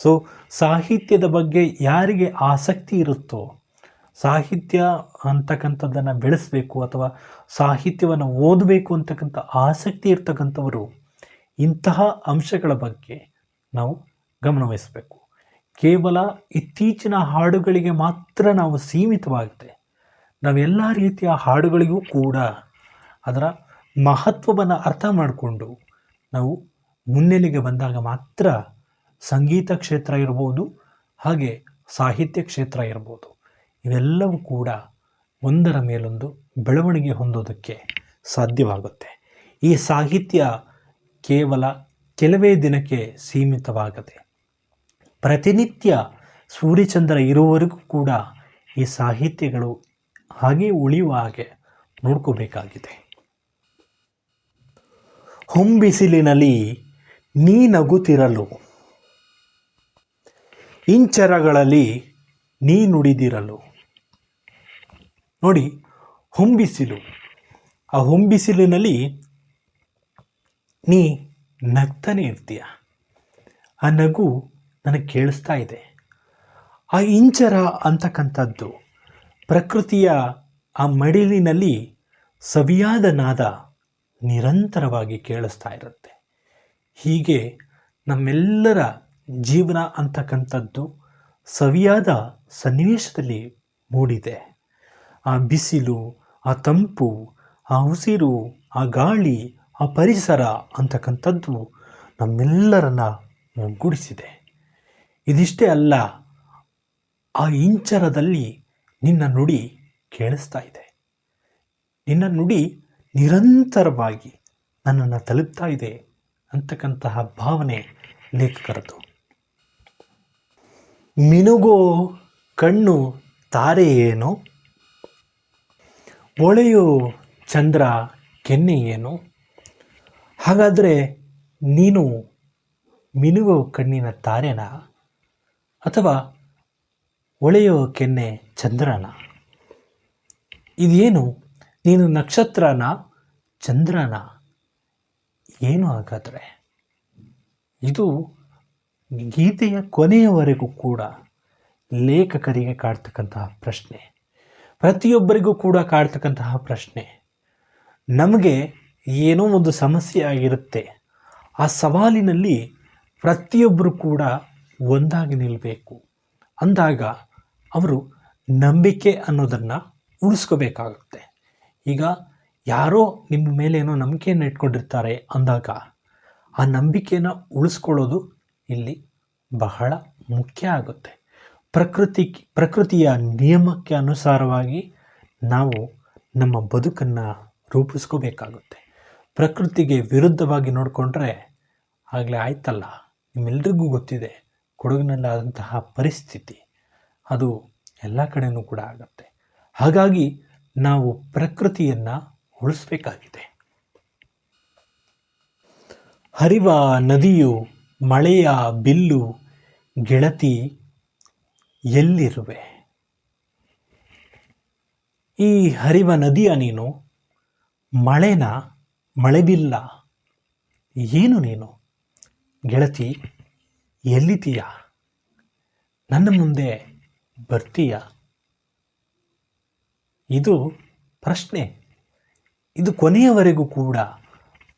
S1: ಸೊ ಸಾಹಿತ್ಯದ ಬಗ್ಗೆ ಯಾರಿಗೆ ಆಸಕ್ತಿ ಇರುತ್ತೋ, ಸಾಹಿತ್ಯ ಅಂತಕ್ಕಂಥದ್ದನ್ನು ಬೆಳೆಸಬೇಕು ಅಥವಾ ಸಾಹಿತ್ಯವನ್ನು ಓದಬೇಕು ಅಂತಕ್ಕಂಥ ಆಸಕ್ತಿ ಇರ್ತಕ್ಕಂಥವರು, ಇಂತಹ ಅಂಶಗಳ ಬಗ್ಗೆ ನಾವು ಗಮನವಹಿಸಬೇಕು ಕೇವಲ ಇತ್ತೀಚಿನ ಹಾಡುಗಳಿಗೆ ಮಾತ್ರ ನಾವು ಸೀಮಿತವಾಗಿದೆ ನಾವೆಲ್ಲ ರೀತಿಯ ಹಾಡುಗಳಿಗೂ ಕೂಡ ಅದರ ಮಹತ್ವವನ್ನು ಅರ್ಥ ಮಾಡಿಕೊಂಡು ನಾವು ಮುನ್ನೆಲೆಗೆ ಬಂದಾಗ ಮಾತ್ರ ಸಂಗೀತ ಕ್ಷೇತ್ರ ಇರ್ಬೋದು, ಹಾಗೆ ಸಾಹಿತ್ಯ ಕ್ಷೇತ್ರ ಇರ್ಬೋದು. ಇವೆಲ್ಲವೂ ಕೂಡ ಒಂದರ ಮೇಲೊಂದು ಬೆಳವಣಿಗೆ ಹೊಂದೋದಕ್ಕೆ ಸಾಧ್ಯವಾಗುತ್ತೆ. ಈ ಸಾಹಿತ್ಯ ಕೇವಲ ಕೆಲವೇ ದಿನಕ್ಕೆ ಸೀಮಿತವಾಗದೆ, ಪ್ರತಿನಿತ್ಯ ಸೂರ್ಯಚಂದ್ರ ಇರುವವರೆಗೂ ಕೂಡ ಈ ಸಾಹಿತ್ಯಗಳು ಹಾಗೆ ಉಳಿಯುವ ಹಾಗೆ ನೋಡ್ಕೋಬೇಕಾಗಿದೆ. ಹೊಂಬಿಸಿಲಿನಲ್ಲಿ ನೀ ನಗುತ್ತಿರಲು ಇಂಚರಗಳಲ್ಲಿ ನೀ ನುಡಿದಿರಲು. ನೋಡಿ, ಹೊಂಬಿಸಿಲು. ಆ ಹೊಂಬಿಸಿಲಿನಲ್ಲಿ ನೀ ನಗ್ತಾನೆ ಇರ್ತೀಯ. ಆ ನಗು ನನಗೆ ಕೇಳಿಸ್ತಾ ಇದೆ. ಆ ಇಂಚರ ಅಂತಕ್ಕಂಥದ್ದು ಪ್ರಕೃತಿಯ ಆ ಮಡಿಲಿನಲ್ಲಿ ಸವಿಯಾದ ನಾದ ನಿರಂತರವಾಗಿ ಕೇಳಿಸ್ತಾ ಇರುತ್ತೆ. ಹೀಗೆ ನಮ್ಮೆಲ್ಲರ ಜೀವನ ಅಂತಕ್ಕಂಥದ್ದು ಸವಿಯಾದ ಸನ್ನಿವೇಶದಲ್ಲಿ ಮೂಡಿದೆ. ಆ ಬಿಸಿಲು, ಆ ತಂಪು, ಆ ಉಸಿರು, ಆ ಗಾಳಿ, ಆ ಪರಿಸರ ಅಂತಕ್ಕಂಥದ್ದು ನಮ್ಮೆಲ್ಲರನ್ನ ಒಗ್ಗೂಡಿಸಿದೆ. ಇದಿಷ್ಟೇ ಅಲ್ಲ, ಆ ಇಂಚರದಲ್ಲಿ ನಿನ್ನ ನುಡಿ ಕೇಳಿಸ್ತಾ ಇದೆ. ನಿನ್ನ ನುಡಿ ನಿರಂತರವಾಗಿ ನನ್ನನ್ನು ತಲುಪ್ತಾ ಇದೆ ಅಂತಕ್ಕಂತಹ ಭಾವನೆ ಲೇಖಕರದು ಮಿನುಗೋ ಕಣ್ಣು ತಾರೆ ಏನು? ಒಳೆಯೋ ಚಂದ್ರ ಕೆನ್ನೆ ಏನು? ಹಾಗಾದರೆ ನೀನು ಮಿನುಗೋ ಕಣ್ಣಿನ ತಾರೆನ ಅಥವಾ ಒಳೆಯೋ ಕೆನ್ನೆ ಚಂದ್ರನ? ಇದೇನು? ನೀನು ನಕ್ಷತ್ರನ ಚಂದ್ರನ? ಏನು ಹಾಗಾದರೆ? ಇದು ಗೀತೆಯ ಕೊನೆಯವರೆಗೂ ಕೂಡ ಲೇಖಕರಿಗೆ ಕಾಡ್ತಕ್ಕಂತಹ ಪ್ರಶ್ನೆ, ಪ್ರತಿಯೊಬ್ಬರಿಗೂ ಕೂಡ ಕಾಡ್ತಕ್ಕಂತಹ ಪ್ರಶ್ನೆ, ನಮಗೆ ಏನೋ ಒಂದು ಸಮಸ್ಯೆ ಆಗಿರುತ್ತೆ. ಆ ಸವಾಲಿನಲ್ಲಿ ಪ್ರತಿಯೊಬ್ಬರು ಕೂಡ ಒಂದಾಗಿ ನಿಲ್ಲಬೇಕು ಅಂದಾಗ ಅವರು ನಂಬಿಕೆ ಅನ್ನೋದನ್ನು ಉಳಿಸ್ಕೋಬೇಕಾಗುತ್ತೆ. ಈಗ ಯಾರೋ ನಿಮ್ಮ ಮೇಲೆ ಏನೋ ನಂಬಿಕೆಯನ್ನು ಇಟ್ಕೊಂಡಿರ್ತಾರೆ ಅಂದಾಗ ಆ ನಂಬಿಕೆಯನ್ನು ಉಳಿಸ್ಕೊಳ್ಳೋದು ಇಲ್ಲಿ ಬಹಳ ಮುಖ್ಯ ಆಗುತ್ತೆ. ಪ್ರಕೃತಿ, ಪ್ರಕೃತಿಯ ನಿಯಮಕ್ಕೆ ಅನುಸಾರವಾಗಿ ನಾವು ನಮ್ಮ ಬದುಕನ್ನು ರೂಪಿಸ್ಕೋಬೇಕಾಗುತ್ತೆ. ಪ್ರಕೃತಿಗೆ ವಿರುದ್ಧವಾಗಿ ನೋಡಿಕೊಂಡ್ರೆ ಆಗಲೇ ಆಯ್ತಲ್ಲ? ನಿಮ್ಮೆಲ್ರಿಗೂ ಗೊತ್ತಿದೆ, ಕೊಡಗಿನಲ್ಲಾದಂತಹ ಪರಿಸ್ಥಿತಿ, ಅದು ಎಲ್ಲ ಕಡೆಯೂ ಕೂಡ ಆಗುತ್ತೆ. ಹಾಗಾಗಿ ನಾವು ಪ್ರಕೃತಿಯನ್ನು ಉಳಿಸ್ಬೇಕಾಗಿದೆ. ಹರಿವ ನದಿಯು ಮಳೆಯ ಬಿಲ್ಲು ಗೆಳತಿ ಎಲ್ಲಿರುವೆ? ಈ ಹರಿವ ನದಿಯ ನೀನು, ಮಳೆನ ಮಳೆಬಿಲ್ಲ, ಏನು ನೀನು? ಗೆಳತಿ ಎಲ್ಲಿತೀಯ ನನ್ನ ಮುಂದೆ ಬರ್ತೀಯ? ಇದು ಪ್ರಶ್ನೆ. ಇದು ಕೊನೆಯವರೆಗೂ ಕೂಡ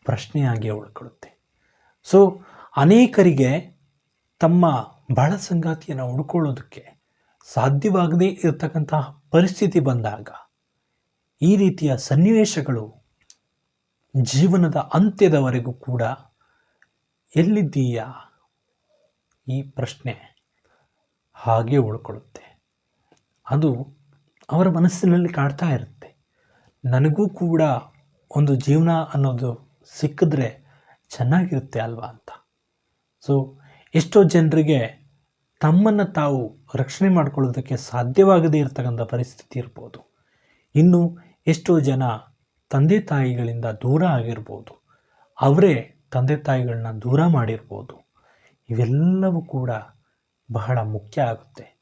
S1: ಪ್ರಶ್ನೆಯಾಗಿ ಉಳ್ಕೊಳ್ಳುತ್ತೆ ಸೊ ಅನೇಕರಿಗೆ ತಮ್ಮ ಬಾಳ ಸಂಗಾತಿಯನ್ನು ಹುಡುಕೊಳ್ಳೋದಕ್ಕೆ ಸಾಧ್ಯವಾಗದೇ ಇರತಕ್ಕಂತಹ ಪರಿಸ್ಥಿತಿ ಬಂದಾಗ ಈ ರೀತಿಯ ಸನ್ನಿವೇಶಗಳು ಜೀವನದ ಅಂತ್ಯದವರೆಗೂ ಕೂಡ ಎಲ್ಲಿದ್ದೀಯಾ? ಈ ಪ್ರಶ್ನೆ ಹಾಗೆ ಉಳ್ಕೊಳ್ಳುತ್ತೆ. ಅದು ಅವರ ಮನಸ್ಸಿನಲ್ಲಿ ಕಾಡ್ತಾ ಇರುತ್ತೆ. ನನಗೂ ಕೂಡ ಒಂದು ಜೀವನ ಅನ್ನೋದು ಸಿಕ್ಕಿದ್ರೆ ಚೆನ್ನಾಗಿರುತ್ತೆ ಅಲ್ವಾ ಅಂತ. ಸೊ ಎಷ್ಟೋ ಜನರಿಗೆ ತಮ್ಮನ್ನು ತಾವು ರಕ್ಷಣೆ ಮಾಡ್ಕೊಳ್ಳೋದಕ್ಕೆ ಸಾಧ್ಯವಾಗದೇ ಇರತಕ್ಕಂಥ ಪರಿಸ್ಥಿತಿ ಇರ್ಬೋದು. ಇನ್ನು ಎಷ್ಟೋ ಜನ ತಂದೆ ತಾಯಿಗಳಿಂದ ದೂರ ಆಗಿರ್ಬೋದು. ಅವರೇ ತಂದೆ ತಾಯಿಗಳನ್ನ ದೂರ ಮಾಡಿರ್ಬೋದು. ಇವೆಲ್ಲವೂ ಕೂಡ ಬಹಳ ಮುಖ್ಯ ಆಗುತ್ತೆ.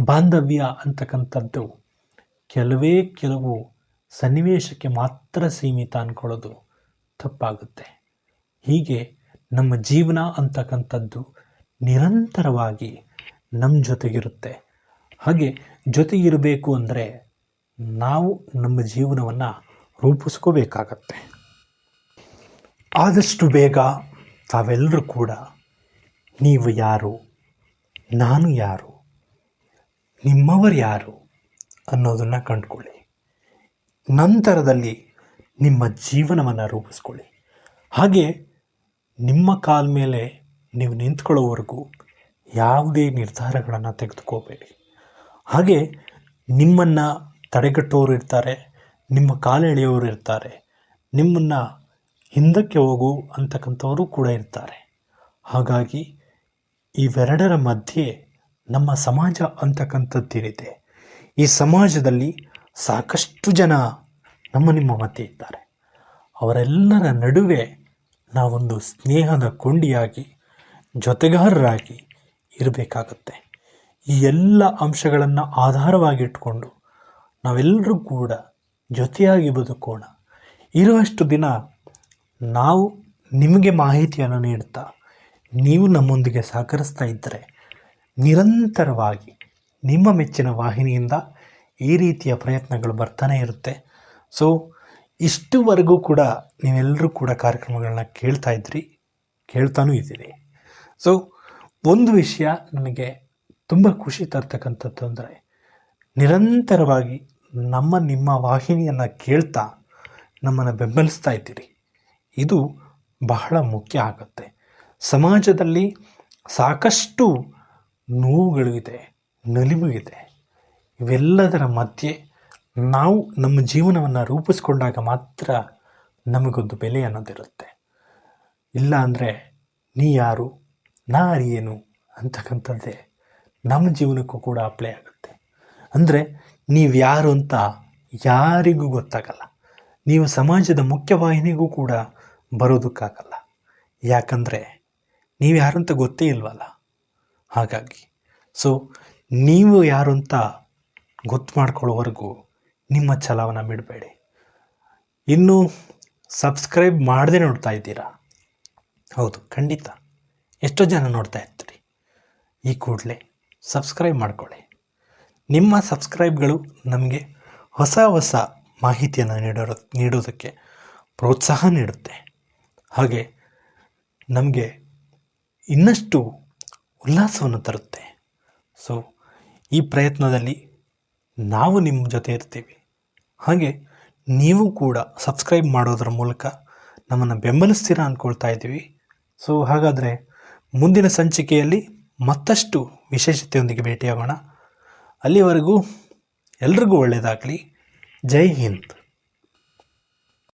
S1: ಬಾಂಧವ್ಯ ಅಂತಕ್ಕಂಥದ್ದು ಕೆಲವೇ ಕೆಲವು ಸನ್ನಿವೇಶಕ್ಕೆ ಮಾತ್ರ ಸೀಮಿತ ಅಂದ್ಕೊಳ್ಳೋದು ತಪ್ಪಾಗುತ್ತೆ. ಹೀಗೆ ನಮ್ಮ ಜೀವನ ಅಂತಕ್ಕಂಥದ್ದು ನಿರಂತರವಾಗಿ ನಮ್ಮ ಜೊತೆಗಿರುತ್ತೆ. ಹಾಗೆ ಜೊತೆಗಿರಬೇಕು ಅಂದರೆ ನಾವು ನಮ್ಮ ಜೀವನವನ್ನು ರೂಪಿಸ್ಕೋಬೇಕಾಗತ್ತೆ. ಆದಷ್ಟು ಬೇಗ ತಾವೆಲ್ಲರೂ ಕೂಡ ನೀವು ಯಾರು, ನಾನು ಯಾರು, ನಿಮ್ಮವರು ಯಾರು ಅನ್ನೋದನ್ನು ಕಂಡುಕೊಳ್ಳಿ. ನಂತರದಲ್ಲಿ ನಿಮ್ಮ ಜೀವನವನ್ನು ರೂಪಿಸ್ಕೊಳ್ಳಿ. ಹಾಗೆ ನಿಮ್ಮ ಕಾಲ ಮೇಲೆ ನೀವು ನಿಂತ್ಕೊಳ್ಳೋವರೆಗೂ ಯಾವುದೇ ನಿರ್ಧಾರಗಳನ್ನು ತೆಗೆದುಕೋಬೇಡಿ. ಹಾಗೆ ನಿಮ್ಮನ್ನು ತಡೆಗಟ್ಟೋರು ಇರ್ತಾರೆ, ನಿಮ್ಮ ಕಾಲೆಳೆಯೋರು ಇರ್ತಾರೆ, ನಿಮ್ಮನ್ನು ಹಿಂದಕ್ಕೆ ಹೋಗು ಅಂತಕ್ಕಂಥವರು ಕೂಡ ಇರ್ತಾರೆ. ಹಾಗಾಗಿ ಇವೆರಡರ ಮಧ್ಯೆ ನಮ್ಮ ಸಮಾಜ ಅಂತಕ್ಕಂಥದ್ದೇನಿದೆ ಈ ಸಮಾಜದಲ್ಲಿ ಸಾಕಷ್ಟು ಜನ ನಮ್ಮ ನಿಮ್ಮ ಮಧ್ಯೆ ಇದ್ದಾರೆ. ಅವರೆಲ್ಲರ ನಡುವೆ ನಾವೊಂದು ಸ್ನೇಹದ ಕೊಂಡಿಯಾಗಿ, ಜೊತೆಗಾರರಾಗಿ ಇರಬೇಕಾಗತ್ತೆ. ಈ ಎಲ್ಲ ಅಂಶಗಳನ್ನು ಆಧಾರವಾಗಿಟ್ಕೊಂಡು ನಾವೆಲ್ಲರೂ ಕೂಡ ಜೊತೆಯಾಗಿ ಬದುಕೋಣ. ಇರುವಷ್ಟು ದಿನ ನಾವು ನಿಮಗೆ ಮಾಹಿತಿಯನ್ನು ನೀಡ್ತಾ ನೀವು ನಮ್ಮೊಂದಿಗೆ ಸಹಕರಿಸ್ತಾ ಇದ್ದರೆ ನಿರಂತರವಾಗಿ ನಿಮ್ಮ ಮೆಚ್ಚಿನ ವಾಹಿನಿಯಿಂದ ಈ ರೀತಿಯ ಪ್ರಯತ್ನಗಳು ಬರ್ತಾನೆ ಇರುತ್ತೆ. ಸೊ ಇಷ್ಟುವರೆಗೂ ಕೂಡ ನೀವೆಲ್ಲರೂ ಕೂಡ ಕಾರ್ಯಕ್ರಮಗಳನ್ನ ಕೇಳ್ತಾ ಇದ್ರಿ, ಕೇಳ್ತಾನೂ ಇದ್ದೀರಿ. ಸೊ ಒಂದು ವಿಷಯ ನನಗೆ ತುಂಬ ಖುಷಿ ತರ್ತಕ್ಕಂಥದ್ದು ಅಂದರೆ, ನಿರಂತರವಾಗಿ ನಮ್ಮ ನಿಮ್ಮ ವಾಹಿನಿಯನ್ನು ಕೇಳ್ತಾ ನಮ್ಮನ್ನು ಬೆಂಬಲಿಸ್ತಾ ಇದ್ದೀರಿ. ಇದು ಬಹಳ ಮುಖ್ಯ ಆಗುತ್ತೆ. ಸಮಾಜದಲ್ಲಿ ಸಾಕಷ್ಟು ನೋವುಗಳು ಇದೆ ನಲಿವು ಇದೆ. ಇವೆಲ್ಲದರ ಮಧ್ಯೆ ನಾವು ನಮ್ಮ ಜೀವನವನ್ನು ರೂಪಿಸ್ಕೊಂಡಾಗ ಮಾತ್ರ ನಮಗೊಂದು ಬೆಲೆ ಅನ್ನೋದಿರುತ್ತೆ. ಇಲ್ಲ ಅಂದರೆ ನೀ ಯಾರು, ನಾ ಏನು ಅಂತಕ್ಕಂಥದ್ದೇ ನಮ್ಮ ಜೀವನಕ್ಕೂ ಕೂಡ ಅಪ್ಲೈ ಆಗುತ್ತೆ. ಅಂದರೆ ನೀವು ಯಾರು ಅಂತ ಯಾರಿಗೂ ಗೊತ್ತಾಗಲ್ಲ. ನೀವು ಸಮಾಜದ ಮುಖ್ಯವಾಹಿನಿಗೂ ಕೂಡ ಬರೋದಕ್ಕಾಗಲ್ಲ. ಯಾಕಂದರೆ ನೀವು ಯಾರು ಅಂತ ಗೊತ್ತೇ ಇಲ್ವಲ್ಲ. ಹಾಗಾಗಿ ಸೊ ನೀವು ಯಾರು ಅಂತ ಗೊತ್ತು ಮಾಡ್ಕೊಳ್ಳೋವರೆಗೂ ನಿಮ್ಮ ಛಲವನ್ನು ಬಿಡಬೇಡಿ. ಇನ್ನೂ ಸಬ್ಸ್ಕ್ರೈಬ್ ಮಾಡದೆ ನೋಡ್ತಾ ಇದ್ದೀರಾ? ಹೌದು, ಖಂಡಿತ. ಎಷ್ಟೋ ಜನ ನೋಡ್ತಾ ಇರ್ತೀರಿ. ಈ ಕೂಡಲೇ ಸಬ್ಸ್ಕ್ರೈಬ್ ಮಾಡ್ಕೊಳ್ಳಿ. ನಿಮ್ಮ ಸಬ್ಸ್ಕ್ರೈಬ್ಗಳು ನಮಗೆ ಹೊಸ ಹೊಸ ಮಾಹಿತಿಯನ್ನು ನೀಡೋ ನೀಡೋದಕ್ಕೆ ಪ್ರೋತ್ಸಾಹ ನೀಡುತ್ತೆ. ಹಾಗೆ ನಮಗೆ ಇನ್ನಷ್ಟು ಉಲ್ಲಾಸವನ್ನು ತರುತ್ತೆ. ಸೊ ಈ ಪ್ರಯತ್ನದಲ್ಲಿ ನಾವು ನಿಮ್ಮ ಜೊತೆ ಇರ್ತೀವಿ. ಹಾಗೆ ನೀವು ಕೂಡ ಸಬ್ಸ್ಕ್ರೈಬ್ ಮಾಡೋದ್ರ ಮೂಲಕ ನಮ್ಮನ್ನು ಬೆಂಬಲಿಸ್ತೀರಾ ಅಂದ್ಕೊಳ್ತಾ ಇದ್ದೀವಿ. ಸೊ ಹಾಗಾದರೆ ಮುಂದಿನ ಸಂಚಿಕೆಯಲ್ಲಿ ಮತ್ತಷ್ಟು ವಿಶೇಷತೆಯೊಂದಿಗೆ ಭೇಟಿಯಾಗೋಣ. ಅಲ್ಲಿವರೆಗೂ ಎಲ್ರಿಗೂ ಒಳ್ಳೆಯದಾಗಲಿ ಜೈ ಹಿಂದ್.